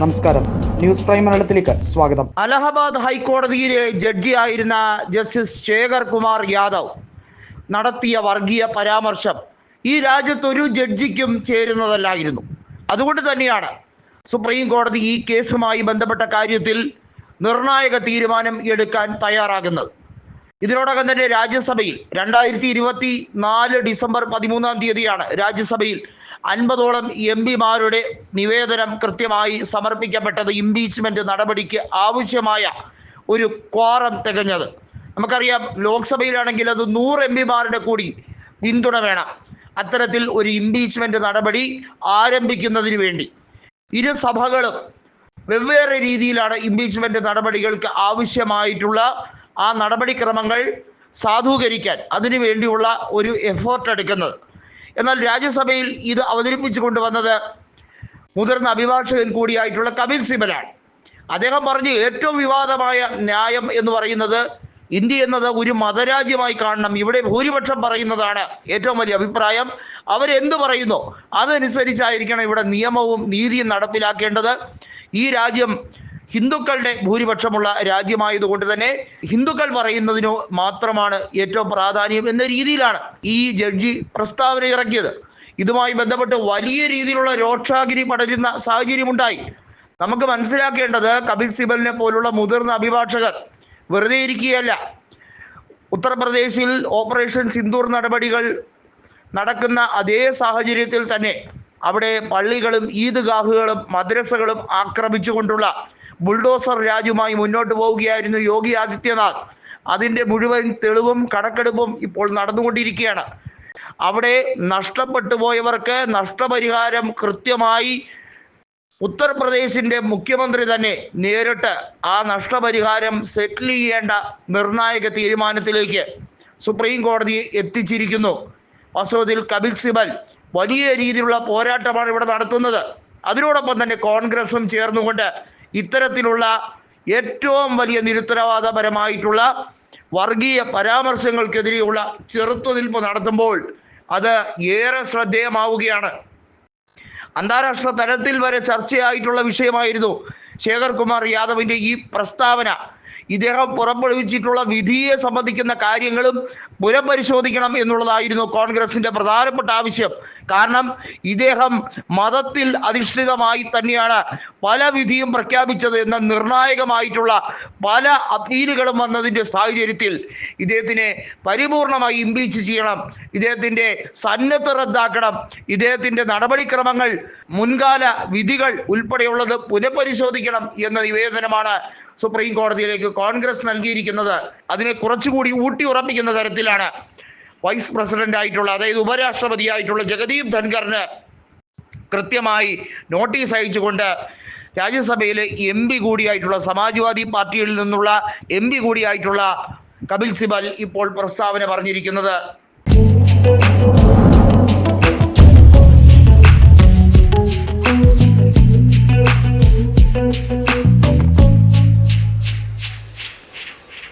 നമസ്കാരം. News prime മലയാളത്തിലേക്ക് സ്വാഗതം. അലഹബാദ് ഹൈക്കോടതിയിലെ ജഡ്ജിയായിരുന്ന ജസ്റ്റിസ് ശേഖർ കുമാർ യാദവ് നടത്തിയ വർഗീയ പരാമർശം ഈ രാജ്യത്ത് ഒരു ജഡ്ജിക്കും ചേരുന്നതല്ലായിരുന്നു. അതുകൊണ്ട് തന്നെയാണ് സുപ്രീം കോടതി ഈ കേസുമായി ബന്ധപ്പെട്ട കാര്യത്തിൽ നിർണായക തീരുമാനം എടുക്കാൻ തയ്യാറാകുന്നത്. ഇതിനോടകം തന്നെ രാജ്യസഭയിൽ രണ്ടായിരത്തി ഇരുപത്തി നാല് ഡിസംബർ പതിമൂന്നാം തീയതിയാണ് രാജ്യസഭയിൽ അൻപതോളം എം പിമാരുടെ നിവേദനം കൃത്യമായി സമർപ്പിക്കപ്പെട്ടത് ഇംപീച്ച്മെന്റ് നടപടിക്ക് ആവശ്യമായ ഒരു ക്വാറം തികഞ്ഞത്. നമുക്കറിയാം ലോക്സഭയിലാണെങ്കിൽ അത് നൂറ് എം പിമാരുടെ കൂടി പിന്തുണ വേണം. അത്തരത്തിൽ ഒരു ഇംപീച്ച്മെന്റ് നടപടി ആരംഭിക്കുന്നതിന് വേണ്ടി. ഇരു സഭകളും വെവ്വേറെ രീതിയിലാണ് ഇംപീച്ച്മെന്റ് നടപടികൾക്ക് ആവശ്യമായിട്ടുള്ള ആ നടപടിക്രമങ്ങൾ സാധൂകരിക്കാൻ അതിനു വേണ്ടിയുള്ള ഒരു എഫേർട്ട് എടുക്കുന്നത്. എന്നാൽ രാജ്യസഭയിൽ ഇത് അവതരിപ്പിച്ചു കൊണ്ടുവന്നത് മുതിർന്ന അഭിഭാഷകൻ കൂടിയായിട്ടുള്ള കപിൽ സിബലാണ്. അദ്ദേഹം പറഞ്ഞു ഏറ്റവും വിവാദമായ ന്യായം എന്ന് പറയുന്നത് ഇന്ത്യ എന്നത് ഒരു മതരാജ്യമായി കാണണം. ഇവിടെ ഭൂരിപക്ഷം പറയുന്നതാണ് ഏറ്റവും വലിയ അഭിപ്രായം. അവരെന്ത് പറയുന്നോ അതനുസരിച്ചായിരിക്കണം ഇവിടെ നിയമവും നീതിയും നടപ്പിലാക്കേണ്ടത്. ഈ രാജ്യം ഹിന്ദുക്കളുടെ ഭൂരിപക്ഷമുള്ള രാജ്യമായതുകൊണ്ട് തന്നെ ഹിന്ദുക്കൾ പറയുന്നതിനോ മാത്രമാണ് ഏറ്റവും പ്രാധാന്യം എന്ന രീതിയിലാണ് ഈ ജഡ്ജി പ്രസ്താവന ഇറക്കിയത്. ഇതുമായി ബന്ധപ്പെട്ട് വലിയ രീതിയിലുള്ള രോക്ഷാഗിരി പടരുന്ന സാഹചര്യമുണ്ടായി. നമുക്ക് മനസ്സിലാക്കേണ്ടത് കപിൽ സിബലിനെ പോലുള്ള മുതിർന്ന അഭിഭാഷകർ വെറുതെ ഇരിക്കുകയല്ല. ഉത്തർപ്രദേശിൽ ഓപ്പറേഷൻ സിന്ദൂർ നടപടികൾ നടക്കുന്ന അതേ സാഹചര്യത്തിൽ തന്നെ അവിടെ പള്ളികളും ഈദ്ഗാഹുകളും മദ്രസകളും ആക്രമിച്ചുകൊണ്ടുള്ള ബുൾഡോസർ രാജുമായി മുന്നോട്ട് പോവുകയായിരുന്നു യോഗി ആദിത്യനാഥ്. അതിന്റെ മുഴുവൻ തെളിവും കണക്കെടുപ്പും ഇപ്പോൾ നടന്നുകൊണ്ടിരിക്കുകയാണ്. അവിടെ നഷ്ടപ്പെട്ടു പോയവർക്ക് നഷ്ടപരിഹാരം കൃത്യമായി ഉത്തർപ്രദേശിന്റെ മുഖ്യമന്ത്രി തന്നെ നേരിട്ട് ആ നഷ്ടപരിഹാരം സെറ്റിൽ ചെയ്യേണ്ട നിർണായക തീരുമാനത്തിലേക്ക് സുപ്രീം കോടതി എത്തിച്ചിരിക്കുന്നു. വാസ്തവത്തിൽ കപിൽ സിബൽ വലിയ രീതിയിലുള്ള പോരാട്ടമാണ് ഇവിടെ നടത്തുന്നത്. അതിനോടൊപ്പം തന്നെ കോൺഗ്രസും ചേർന്നുകൊണ്ട് ഇത്തരത്തിലുള്ള ഏറ്റവും വലിയ നിരുത്തരവാദപരമായിട്ടുള്ള വർഗീയ പരാമർശങ്ങൾക്കെതിരെയുള്ള ചെറുത്തുനിൽപ്പ് നടത്തുമ്പോൾ അത് ഏറെ ശ്രദ്ധേയമാവുകയാണ്. അന്താരാഷ്ട്ര തലത്തിൽ വരെ ചർച്ചയായിട്ടുള്ള വിഷയമായിരുന്നു ശേഖർ കുമാർ യാദവിന്റെ ഈ പ്രസ്താവന. ഇദ്ദേഹം പുറപ്പെടുവിച്ചിട്ടുള്ള വിധിയെ സംബന്ധിക്കുന്ന കാര്യങ്ങളും പുനഃപരിശോധിക്കണം എന്നുള്ളതായിരുന്നു കോൺഗ്രസിന്റെ പ്രധാനപ്പെട്ട ആവശ്യം. കാരണം ഇദ്ദേഹം മതത്തിൽ അധിഷ്ഠിതമായി തന്നെയാണ് പല വിധിയും പ്രഖ്യാപിച്ചത് എന്ന നിർണായകമായിട്ടുള്ള പല അപ്പീലുകളും വന്നതിന്റെ സാഹചര്യത്തിൽ ഇദ്ദേഹത്തിനെ പരിപൂർണമായി ഇമ്പീച്ച് ചെയ്യണം. ഇദ്ദേഹത്തിന്റെ സന്നദ്ധ റദ്ദാക്കണം. ഇദ്ദേഹത്തിന്റെ നടപടിക്രമങ്ങൾ മുൻകാല വിധികൾ ഉൾപ്പെടെയുള്ളത് പുനഃപരിശോധിക്കണം എന്ന നിവേദനമാണ് സുപ്രീം കോടതിയിലേക്ക് കോൺഗ്രസ് നൽകിയിരിക്കുന്നത് അതിനെ കുറച്ചുകൂടി ഊട്ടി ഉറപ്പിക്കുന്ന തരത്തിലാണ് വൈസ് പ്രസിഡന്റ് ആയിട്ടുള്ള അതായത് ഉപരാഷ്ട്രപതി ആയിട്ടുള്ള ജഗദീപ് ധൻഖറിന് കൃത്യമായി നോട്ടീസ് അയച്ചുകൊണ്ട് രാജ്യസഭയിലെ എം പി കൂടിയായിട്ടുള്ള സമാജ്വാദി പാർട്ടിയിൽ നിന്നുള്ള എം പി കൂടിയായിട്ടുള്ള കപിൽ സിബൽ ഇപ്പോൾ പ്രസ്താവന പറഞ്ഞിരിക്കുന്നത്.